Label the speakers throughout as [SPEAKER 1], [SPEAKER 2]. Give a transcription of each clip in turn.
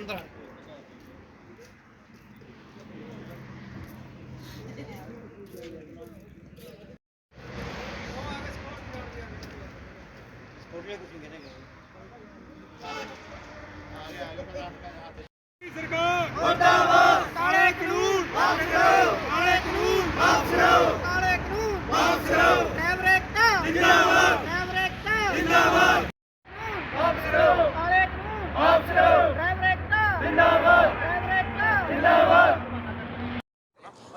[SPEAKER 1] ਅੰਦਰ।
[SPEAKER 2] ਸਰਕਾਰ ਮੁਰਦਾਬਾਦ ਕਾਲੇ ਕਾਨੂੰਨ ਵਾਪਸ ਕਰੋ ਕਾਲੇ ਕਾਨੂੰਨ ਵਾਪਸ ਕਰੋ ਕਾਲੇ ਕਾਨੂੰਨ ਵਾਪਸ ਕਰੋ ਕੈਮਰੇਟਾ ਜਿੰਦਾਬਾਦ ਕੈਮਰੇਟਾ ਜਿੰਦਾਬਾਦ ਵਾਪਸ ਕਰੋ ਕਾਲੇ ਕਾਨੂੰਨ ਵਾਪਸ ਕਰੋ ਕੈਮਰੇਟਾ ਜਿੰਦਾਬਾਦ ਕੈਮਰੇਟਾ ਜਿੰਦਾਬਾਦ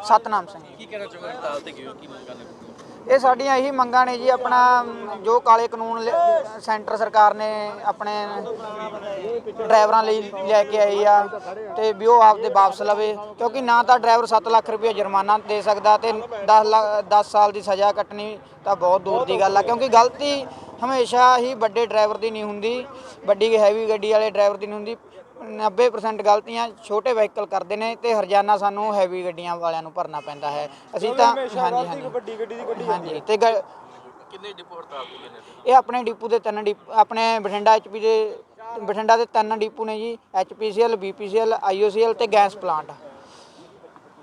[SPEAKER 3] ਸਤਨਾਮ ਸਿੰਘ।
[SPEAKER 4] ਕੀ ਕਹਿਣਾ ਚਾਹੋਗੇ? ਹੜਤਾਲ ਤੇ ਹੋ ਕੀ ਮੰਗਾਂ ਨੇ?
[SPEAKER 3] ਇਹ ਸਾਡੀਆਂ ਇਹੀ ਮੰਗਾਂ ਨੇ ਜੀ ਆਪਣਾ ਜੋ ਕਾਲੇ ਕਾਨੂੰਨ ਸੈਂਟਰ ਸਰਕਾਰ ਨੇ ਆਪਣੇ ਡਰਾਈਵਰਾਂ ਲਈ ਲੈ ਕੇ ਆਈ ਆ ਤੇ ਵੀ ਉਹ ਆਪਦੇ ਵਾਪਸ ਲਵੇ ਕਿਉਂਕਿ ਨਾ ਤਾਂ ਡਰਾਈਵਰ 7 ਲੱਖ ਰੁਪਏ ਜੁਰਮਾਨਾ ਦੇ ਸਕਦਾ ਤੇ 10 ਲੱਖ 10 ਸਾਲ ਦੀ ਸਜ਼ਾ ਕੱਟਣੀ ਤਾਂ ਬਹੁਤ ਦੂਰ ਦੀ ਗੱਲ ਆ ਕਿਉਂਕਿ ਗਲਤੀ ਹਮੇਸ਼ਾ ਹੀ ਵੱਡੇ ਡਰਾਈਵਰ ਦੀ ਨਹੀਂ ਹੁੰਦੀ ਵੱਡੀ ਹੈਵੀ ਗੱਡੀ ਵਾਲੇ ਡਰਾਈਵਰ ਦੀ ਨਹੀਂ ਹੁੰਦੀ। 90% ਗਲਤੀਆਂ ਛੋਟੇ ਵਹੀਕਲ ਕਰਦੇ ਨੇ ਤੇ ਹਰਜਾਨਾ ਸਾਨੂੰ ਹੈਵੀ ਗੱਡੀਆਂ ਵਾਲਿਆਂ ਨੂੰ ਭਰਨਾ ਪੈਂਦਾ ਹੈ। ਅਸੀਂ ਤਾਂ ਹਾਂਜੀ ਹਾਂਜੀ। ਵੱਡੀ ਗੱਡੀ ਦੀ ਗੱਡੀ ਹਾਂਜੀ ਤੇ ਗ-
[SPEAKER 4] ਕਿੰਨੇ ਡਿਪੋ ਹੜਤਾਲ ਤੇ ਗਏ ਨੇ?
[SPEAKER 3] ਇਹ ਆਪਣੇ ਡਿਪੂ ਦੇ ਤਿੰਨ ਡਿਪ ਆਪਣੇ ਬਠਿੰਡਾ ਐਚਪੀ ਦੇ ਬਠਿੰਡਾ ਦੇ ਤਿੰਨ ਡਿਪੂ ਨੇ ਜੀ ਐਚਪੀਸੀਐਲ ਬੀਪੀਸੀਐਲ ਆਈਓਸੀਐਲ ਤੇ ਗੈਸ ਪਲਾਂਟ।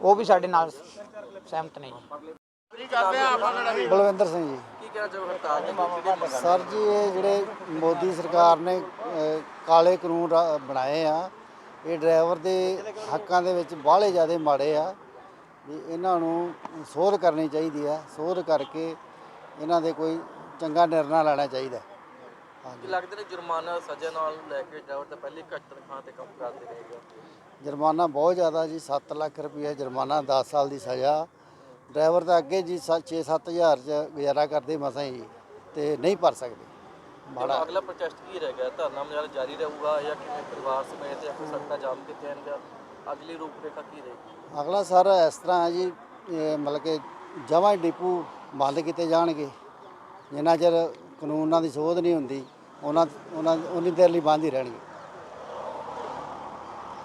[SPEAKER 3] ਉਹ ਵੀ ਸਾਡੇ ਨਾਲ ਸਹਿਮਤ ਨੇ ਜੀ।
[SPEAKER 5] ਬਲਵਿੰਦਰ ਸਿੰਘ ਜੀ।
[SPEAKER 4] ਕਹਿਣਾ ਹੜਤਾਲ
[SPEAKER 5] ਸਰ ਜੀ ਇਹ ਜਿਹੜੇ ਮੋਦੀ ਸਰਕਾਰ ਨੇ ਅਹ, ਕਾਲੇ ਕਾਨੂੰਨ ਰਾ- ਬਣਾਏ ਆ ਇਹ ਡਰਾਈਵਰ ਦੇ ਹੱਕਾਂ ਦੇ ਵਿੱਚ ਬਾਹਲੇ ਜ਼ਿਆਦੇ ਮਾੜੇ ਆ ਵੀ ਇਹਨਾਂ ਨੂੰ ਸੋਧ ਕਰਨੀ ਚਾਹੀਦੀ ਆ ਸੋਧ ਕਰਕੇ ਇਹਨਾਂ ਦੇ ਕੋਈ ਚੰਗਾ ਨਿਰਣਾ ਲੈਣਾ ਚਾਹੀਦਾ
[SPEAKER 4] ਕੀ ਲੱਗਦਾ ਨੇ ਜੁਰਮਾਨਾ ਸਜ਼ਾ ਨਾਲ ਲੈ ਕੇ ਡਰਾਈਵਰ ਤਾਂ ਪਹਿਲੇ ਘੱਟ ਤਨਖਾਹ ਤੇ ਕੰਮ ਕਰਦੇ ਰਹੇਗਾ
[SPEAKER 5] ਜੁਰਮਾਨਾ ਬਹੁਤ ਜ਼ਿਆਦਾ ਜੀ 7 ਲੱਖ ਰੁਪਏ ਜੁਰਮਾਨਾ 10 ਸਾਲ ਦੀ ਸਜ਼ਾ। ਡਰਾਈਵਰ ਤਾਂ ਅੱਗੇ ਜੀ 6-7 ਹਜ਼ਾਰ ਚ ਗੁਜ਼ਾਰਾ ਕਰਦੇ ਮਸਾਂ ਹੀ ਤੇ ਨਹੀਂ ਭਰ ਸਕਦੇ।
[SPEAKER 4] ਹੁਣ ਅਗਲਾ ਪ੍ਰੋਟੈਸਟ ਕੀ ਰਹਿ ਗਿਆ? ਧਰਨਾ ਮੁਜ਼ਾਹਰਾ ਜਾਰੀ ਰਹੂਗਾ ਜਾਂ ਕਿਵੇਂ ਪਰਿਵਾਰ ਸਮੇਤ ਜਾਂ ਸੜਕਾਂ ਜਾਮ ਕੀਤੇ ਜਾਣਗੇ ਅਗਲੀ ਰੂਪਰੇਖਾ ਕੀ ਰਹੇਗੀ?
[SPEAKER 5] ਅਗਲਾ ਸਰ ਇਸ ਤਰ੍ਹਾਂ ਹੈ ਜੀ ਮਤਲਬ ਕਿ ਜਮਾਂ ਡਿਪੂ ਬੰਦ ਕੀਤੇ ਜਾਣਗੇ। ਜਿੰਨਾ ਚਿਰ ਕਾਨੂੰਨਾਂ ਦੀ ਸੋਧ ਨਹੀਂ ਹੁੰਦੀ ਉਹਨਾਂ ਉਹਨਾਂ ਉਨੀ ਦੇਰ ਲਈ ਬੰਦ ਹੀ ਰਹਿਣਗੇ।